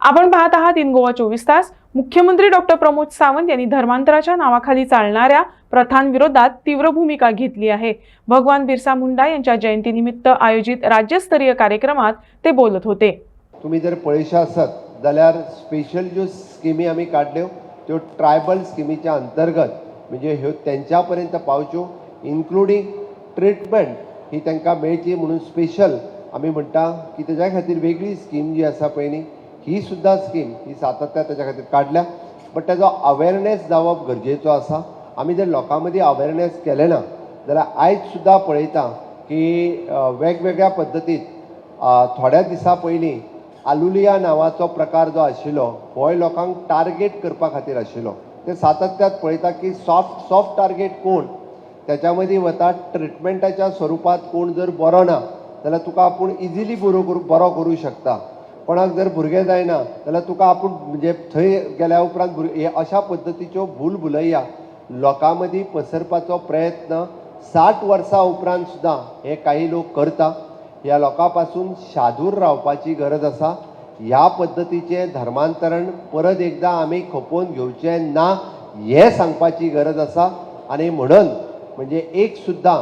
आपण पाहत आहात इन गोवा चोवीस तास. मुख्यमंत्री डॉक्टर प्रमोद सावंत यांनी धर्मांतराच्या नावाखाली चालणाऱ्या प्रथांविरोधात तीव्र भूमिका घेतली आहे. भगवान बिरसा मुंडा यांच्या जयंतीनिमित्त आयोजित राज्यस्तरीय कार्यक्रमात ते बोलत होते. तुम्ही जर पळयशे आसत जाल्यार स्पेशल ज्यो स्किमी आमी काडल्यो त्यो ट्रायबल स्किमीच्या अंतर्गत म्हणजे ह्यो तेंच्या पर्यंत पावच्यो इन्क्लुडींग ट्रिटमेंट ही त्यांना मेळची म्हणून स्पेशल आमी म्हणटा की तेज्या खातीर वेगळी स्कीम जी आसा पळय न्ही ही सुद्दां स्कीम ही सातत्या त्याच्या खातीर काडल्या बट त्याचो अवेरनेस जावप गरजेचो आसा आमी जर लोकां मदीं अवेरनेस केलें ना जाल्यार आयज सुद्दां पळयता की वेगवेगळ्या पद्दतीन थोड्या दिसा पयलीं आलुलिया नांवाचो प्रकार जो आशिल्लो होय लोकांक टार्गेट करपा खातीर आशिल्लो. ते सातत्यात पळयता की सॉफ्ट सॉफ्ट टार्गेट कोण? त्याच्या मदीं वता ट्रिटमेंटाच्या स्वरुपांत कोण जर बरो ना जाल्यार तुका आपूण इजिली बरो करू बरो करूं शकता. कोणाक जर भुरगें जायना जाल्यार तुका आपूण म्हणजे थंय गेल्या उपरांत भुरगे अशा पद्दतीच्यो भूल भुलया लोकां मदीं पसरपाचो प्रयत्न साठ वर्सां उपरांत सुद्दां हे काही लोक करता. ह्या लोकां पासून शादूर रावपाची गरज आसा. ह्या पद्दतीचें धर्मांतरण परत एकदां आमी खपोवन घेवचें ना हें सांगपाची गरज आसा. आनी म्हणून म्हणजे एक सुद्दां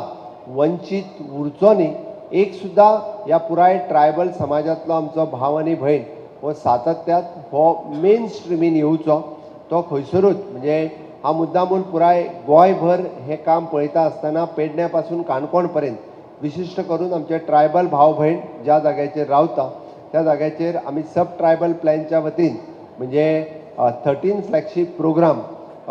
वंचीत उरचो न्ही एक सुद्दां ह्या पुराय ट्रायबल समाजांतलो आमचो भाव आनी भयण हो सातत्यात हो मेन स्ट्रिमीन येवचो तो खंयसरूच म्हणजे हा मुद्दामून पुराय गोंयभर हें काम पळयता आसतना पेडण्या पासून काणकोण पर्यंत विशिश्ट करून आमचे ट्रायबल भाव भयण ज्या जाग्याचेर रावता त्या जाग्याचेर आमी सब ट्रायबल प्लॅनच्या वतीन म्हणजे थर्टीन फ्लॅगशीप प्रोग्राम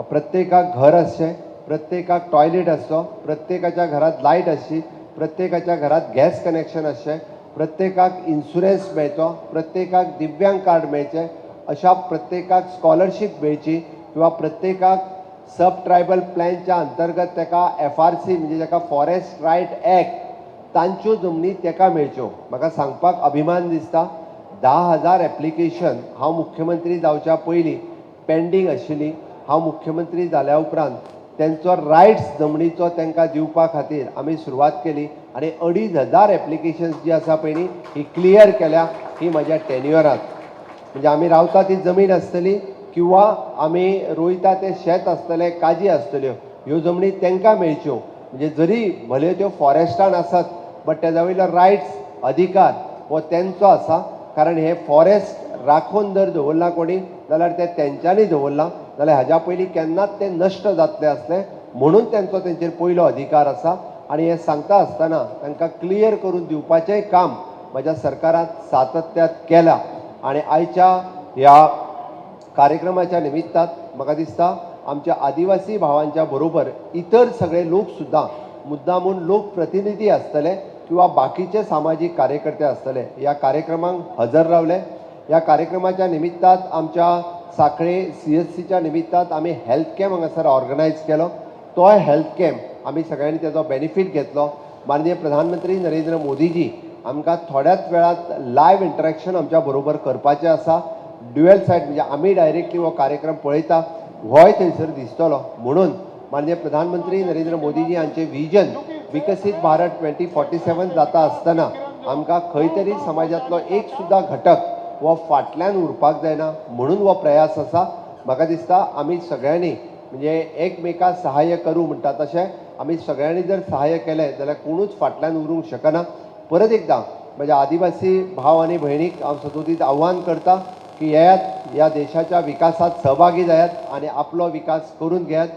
प्रत्येकाक घर आसचें प्रत्येकाक टॉयलेट आसचो प्रत्येकाच्या घरात लायट आसची प्रत्येकाच्या घरात गॅस कनेक्शन आसचें प्रत्येकाक इन्शुरन्स मेळचो प्रत्येकाक दिव्यांग कार्ड मेळचें अशा प्रत्येकाक स्कॉलरशीप मेळची किंवा प्रत्येकाक सब ट्रायबल प्लॅनच्या अंतर्गत ताका एफ आर सी म्हणजे ताका फॉरेस्ट रायट एक्ट तांच्यो जमनी तेका मेळच्यो. म्हाका सांगपाक अभिमान दिसता धा हजार एप्लिकेशन हांव मुख्यमंत्री जावच्या पयलीं पेंडींग आशिल्ली हांव मुख्यमंत्री जाल्या उपरांत तेंचो रायट्स जमनीचो तांकां दिवपा खातीर आमी सुरवात केली आनी अडीच हजार एप्लिकेशन्स जी आसा पळय न्ही ही क्लियर केल्या ही म्हज्या टेन्युअरांत म्हणजे आमी रावता ती जमीन आसतली किंवा आमी रोयता तें शेत आसतलें काजी आसतल्यो ह्यो जमनी तांकां मेळच्यो. म्हणजे जरी भले त्यो फॉरेस्टान आसात बट तेजा वयलो रायट्स अधिकार हो तेंचो आसा कारण हे फॉरेस्ट राखून जर दवरला कोणी जाल्यार ते तेंच्यांनी दवरला जाल्यार हाज्या पयलीं केन्नाच तें नश्ट जातलें आसलें म्हणून तेंचो तेंचेर पयलो अधिकार आसा आनी हें सांगता आसतना तांकां क्लियर करून दिवपाचेंय काम म्हज्या सरकारान सातत्यात केलां. आनी आयच्या ह्या कार्यक्रमाच्या निमित्तात म्हाका दिसता आमच्या आदिवासी भावांच्या बरोबर इतर सगळे लोक सुद्दां मुद्दामून लोक प्रतिनिधी आसतले किंवा बाकीचे सामाजीक कार्यकर्ते आसतले ह्या कार्यक्रमांक हजर रावले. ह्या कार्यक्रमाच्या निमित्तात आमच्या साखळे सी एस सीच्या निमित्तात आमी हेल्थ कॅम्प हांगासर ऑर्गनायज केलो. तोय हेल्थ कॅम्प आमी सगळ्यांनी तेजो बेनिफीट घेतलो. माननीय प्रधानमंत्री नरेंद्र मोदीजी आमकां थोड्याच वेळात लायव्ह इंटरेक्शन आमच्या बरोबर करपाचें आसा. ड्युएल सायट म्हणजे आमी डायरेक्टली हो कार्यक्रम पळयता होय थंयसर दिसतलो. म्हणून माननीय प्रधानमंत्री नरेंद्र मोदीजी हांचे विजन विकसीत भारत ट्वेंटी फोर्टी सेवन जाता आसतना आमकां खंय तरी समाजांतलो एक सुद्दां घटक हो फाटल्यान उरपाक जायना म्हणून हो प्रयास आसा म्हाका दिसता आमी सगळ्यांनी म्हणजे एकमेकाक सहाय्य करूं म्हणटा तशें आमी सगळ्यांनी जर सहाय्य केलें जाल्यार कोणूच फाटल्यान उरूंक शकना. परत एकदां म्हज्या आदिवासी भाव आनी भयणीक हांव सदोदीत आव्हान करता की येयात ह्या देशाच्या विकासात सहभागी जायात आनी आपलो विकास करून घेयात.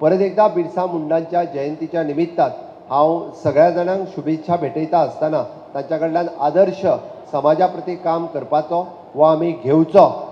परत एकदा बिरसा मुंडांच्या जयंतीच्या निमित्तात हांव सगळ्या जाणांक शुभेच्छा भेटयता आसतना तांच्या कडल्यान आदर्श समाजा प्रती काम करपाचो वा आमी घेवचो.